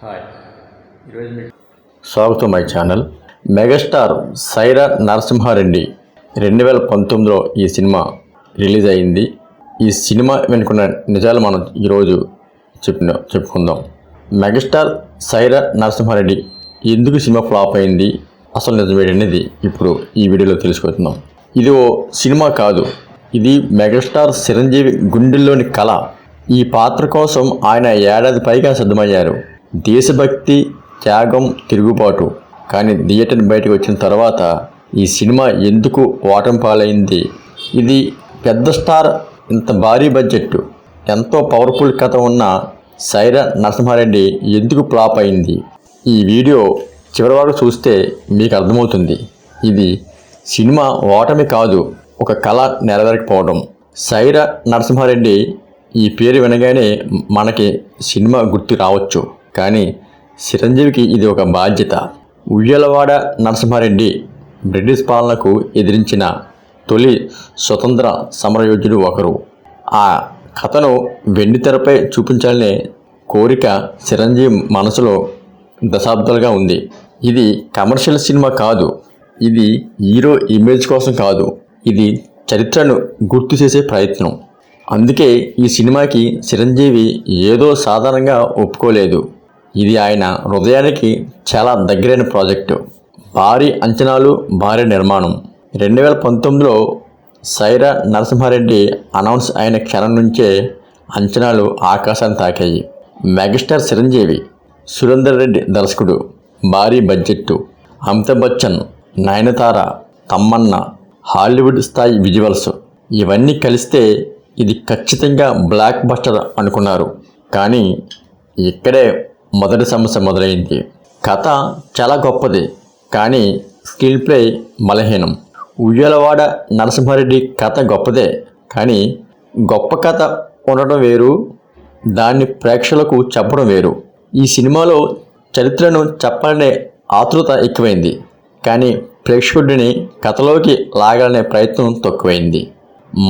Hi. ఈరోజు స్వాగతం my channel. Megastar Sye Raa Narasimha Reddy రెండు వేల పంతొమ్మిదిలో ఈ సినిమా రిలీజ్ అయింది. ఈ సినిమా వెనుకున్న నిజాలు మనం ఈరోజు చెప్పిన చెప్పుకుందాం. మెగాస్టార్ సైరా నరసింహారెడ్డి ఎందుకు సినిమా ఫ్లాప్ అయింది? అసలు నిజమేటనేది ఇప్పుడు ఈ వీడియోలో తెలుసుకుంటున్నాం ఇది ఓ సినిమా కాదు. ఇది మెగాస్టార్ చిరంజీవి గుండెల్లోని కళ. ఈ పాత్ర కోసం ఆయన ఏడాది పైగా సిద్ధమయ్యారు. దేశభక్తి త్యాగం తిరుగుబాటు. కానీ థియేటర్ బయటకు వచ్చిన తర్వాత ఈ సినిమా ఎందుకు ఓటమి పాలైంది? ఇది పెద్ద స్టార్ ఇంత భారీ బడ్జెట్ ఎంతో పవర్ఫుల్ కథ ఉన్న సైరా నరసింహారెడ్డి ఎందుకు ఫ్లాప్ అయింది? ఈ వీడియో చివరి వరకు చూస్తే మీకు అర్థమవుతుంది. ఇది సినిమా ఓటమి కాదు ఒక కళ నెరవేరకపోవడం. సైరా నరసింహారెడ్డి ఈ పేరు వినగానే మనకి సినిమా గుర్తు రావచ్చు. కానీ చిరంజీవికి ఇది ఒక బాధ్యత. ఉయ్యలవాడ నరసింహారెడ్డి బ్రిటిష్ పాలనకు ఎదిరించిన తొలి స్వతంత్ర సమరయోధుడు ఒకరు. ఆ కథను వెండితెరపై చూపించాలనే కోరిక చిరంజీవి మనసులో దశాబ్దాలుగా ఉంది. ఇది కమర్షియల్ సినిమా కాదు. ఇది హీరో ఇమేజ్ కోసం కాదు. ఇది చరిత్రను గుర్తు చేసే ప్రయత్నం. అందుకే ఈ సినిమాకి చిరంజీవి ఏదో సాధారణంగా ఒప్పుకోలేదు. ఇది ఆయన హృదయానికి చాలా దగ్గరైన ప్రాజెక్టు. భారీ అంచనాలు భారీ నిర్మాణం. రెండు వేల పంతొమ్మిదిలో సైరా నరసింహారెడ్డి అనౌన్స్ అయిన క్షణం నుంచే అంచనాలు ఆకాశాన్ని తాకాయి. మెగాస్టార్ చిరంజీవి సురేందర్ రెడ్డి దర్శకుడు భారీ బడ్జెట్టు. అమితాబ్ బచ్చన్ నయనతార తమ్మన్న హాలీవుడ్ స్థాయి విజువల్స్. ఇవన్నీ కలిస్తే ఇది ఖచ్చితంగా బ్లాక్ బస్టర్ అనుకున్నారు. కానీ ఇక్కడే మొదటి సమస్య మొదలైంది. కథ చాలా గొప్పది కానీ స్క్రీన్ ప్లే బలహీనం ఉయ్యలవాడ నరసింహారెడ్డి కథ గొప్పదే కానీ గొప్ప కథ ఉండడం వేరు దాన్ని ప్రేక్షకులకు చెప్పడం వేరు. ఈ సినిమాలో చరిత్రను చెప్పాలనే ఆతృత ఎక్కువైంది కానీ ప్రేక్షకుడిని కథలోకి లాగాలనే ప్రయత్నం తక్కువైంది.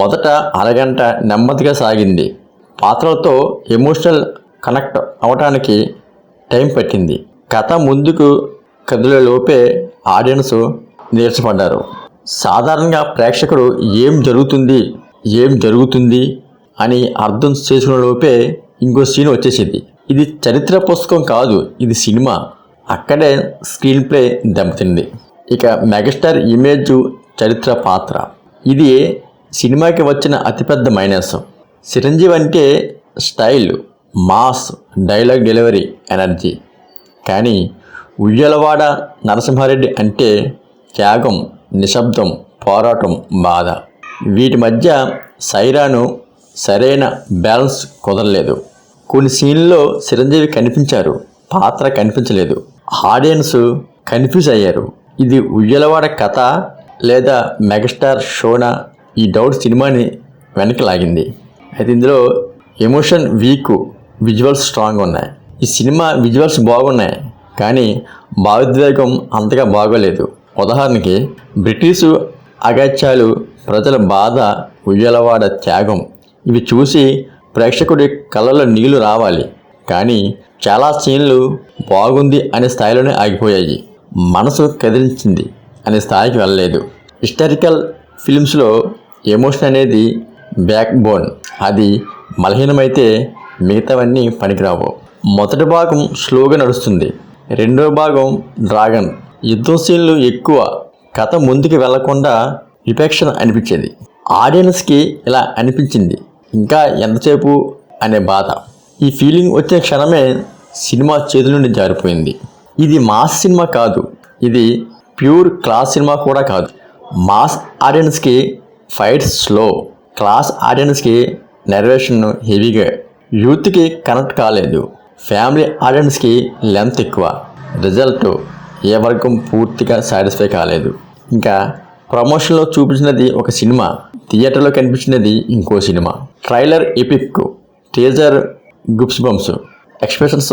మొదట అరగంట నెమ్మదిగా సాగింది. పాత్రలతో ఎమోషనల్ కనెక్ట్ అవటానికి టైం పట్టింది. కథ ముందుకు కదిలే లోపే ఆడియన్స్ నీరసపడ్డారు సాధారణంగా ప్రేక్షకుడు ఏం జరుగుతుంది ఏం జరుగుతుంది అని అర్థం చేసుకునే లోపే ఇంకో సీన్ వచ్చేసింది. ఇది చరిత్ర పుస్తకం కాదు ఇది సినిమా. అక్కడే స్క్రీన్ ప్లే దెబ్బతింది. ఇక మెగాస్టార్ ఇమేజ్ చరిత్ర పాత్ర. ఇది సినిమాకి వచ్చిన అతిపెద్ద మైనస్. చిరంజీవి అంటే style. Mass dialogue delivery energy. కానీ ఉయ్యలవాడ నరసింహారెడ్డి అంటే త్యాగం నిశ్శబ్దం పోరాటం బాధ. వీటి మధ్య సైరాను సరైన బ్యాలెన్స్ కుదరలేదు. కొన్ని సీన్లో చిరంజీవి కనిపించారు పాత్ర కనిపించలేదు. ఆడియన్స్ కన్ఫ్యూజ్ అయ్యారు. ఇది ఉయ్యలవాడ కథ లేదా మెగాస్టార్ షోనా? ఈ డౌట్ సినిమాని వెనక్కి లాగింది. అయితే ఇందులో ఎమోషన్ వీక్ విజువల్స్ స్ట్రాంగ్ ఉన్నాయి. ఈ సినిమా విజువల్స్ బాగున్నాయి కానీ భావోద్వేగం అంతగా బాగోలేదు. ఉదాహరణకి బ్రిటిషు అగత్యాలు ప్రజల బాధ ఉయ్యలవాడ త్యాగం ఇవి చూసి ప్రేక్షకుడి కళ్ళలో నీళ్ళు రావాలి. కానీ చాలా సీన్లు బాగుంది అనే స్థాయిలోనే ఆగిపోయాయి. మనసు కదిలించింది అనే స్థాయికి వెళ్ళలేదు. హిస్టారికల్ ఫిల్మ్స్లో ఎమోషన్ అనేది బ్యాక్ బోన్ అది బలహీనమైతే మిగతావన్నీ పనికిరావు. మొదటి భాగం స్లోగా నడుస్తుంది. రెండో భాగం డ్రాగన్. యుద్ధం సీన్లు ఎక్కువ. కథ ముందుకు వెళ్ళకుండా విపేక్షణ అనిపించేది. ఆడియన్స్కి ఇలా అనిపించింది. ఇంకా ఎంతసేపు అనే బాధ. ఈ ఫీలింగ్ వచ్చిన క్షణమే సినిమా చేతుల నుండి జారిపోయింది. ఇది మాస్ సినిమా కాదు. ఇది ప్యూర్ క్లాస్ సినిమా కూడా కాదు. మాస్ ఆడియన్స్కి ఫైట్ స్లో. క్లాస్ ఆడియన్స్కి నెర్వేషన్ హెవీగా యూత్కి కనెక్ట్ కాలేదు. ఫ్యామిలీ ఆడియన్స్కి లెంత్ ఎక్కువ. రిజల్ట్ ఏ వర్గం పూర్తిగా సాటిస్ఫై కాలేదు. ఇంకా ప్రమోషన్లో చూపించినది ఒక సినిమా. థియేటర్లో కనిపించినది ఇంకో cinema. Trailer epic. Teaser goose bumps. Expressions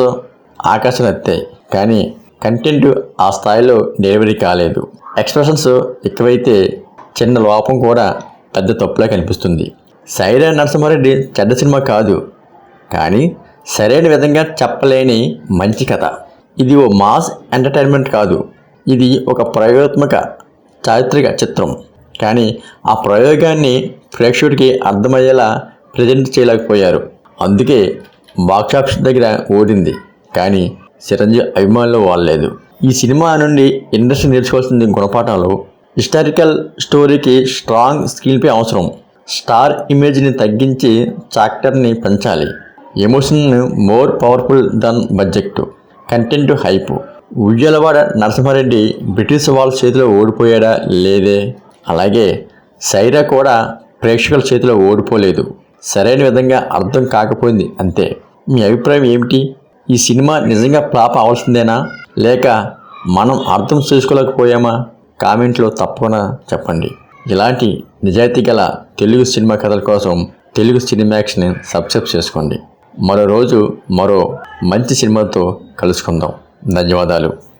ఆకర్షణ ఎత్తాయి. కానీ కంటెంట్ ఆ స్థాయిలో డెలివరీ కాలేదు. ఎక్స్ప్రెషన్స్ ఎక్కువైతే చిన్న లోపం కూడా పెద్ద తప్పులా కనిపిస్తుంది. సైరా నరసింహారెడ్డి చెడ్డ సినిమా కాదు. కానీ సరైన విధంగా చెప్పలేని మంచి కథ. ఇది ఓ మాస్ ఎంటర్టైన్మెంట్ కాదు. ఇది ఒక ప్రయోగాత్మక చారిత్రక చిత్రం. కానీ ఆ ప్రయోగాన్ని ప్రేక్షకుడికి అర్థమయ్యేలా ప్రజెంట్ చేయలేకపోయారు. అందుకే బాక్సాఫీస్ దగ్గర ఓడింది. కానీ చిరంజీవి అభిమానులు వాడలేదు. ఈ సినిమా నుండి ఇండస్ట్రీ నేర్చుకోవాల్సిన గుణపాఠాలు హిస్టారికల్ స్టోరీకి స్ట్రాంగ్ స్క్రీన్పై అవసరం. స్టార్ ఇమేజ్ని తగ్గించి చాక్టర్ని పెంచాలి. Emotion more powerful than budget. Content hype. Uyyalawada Narasimha Reddy British వాళ్ళ చేతిలో ఓడిపోయాడా లేదే? అలాగే సైరా కూడా ప్రేక్షకుల చేతిలో ఓడిపోలేదు. సరైన విధంగా అర్థం కాకపోయింది అంతే. మీ అభిప్రాయం ఏమిటి? ఈ సినిమా నిజంగా ఫ్లాప్ అవ్వాల్సిందేనా? లేక మనం అర్థం చేసుకోలేకపోయామా? కామెంట్లో తప్పకుండా చెప్పండి. ఇలాంటి నిజాయితీ గల తెలుగు సినిమా కథల కోసం తెలుగు సినిమాక్స్ని సబ్స్క్రైబ్ చేసుకోండి. మరో రోజు మరో మంచి సినిమాతో కలుసుకుందాం. ధన్యవాదాలు.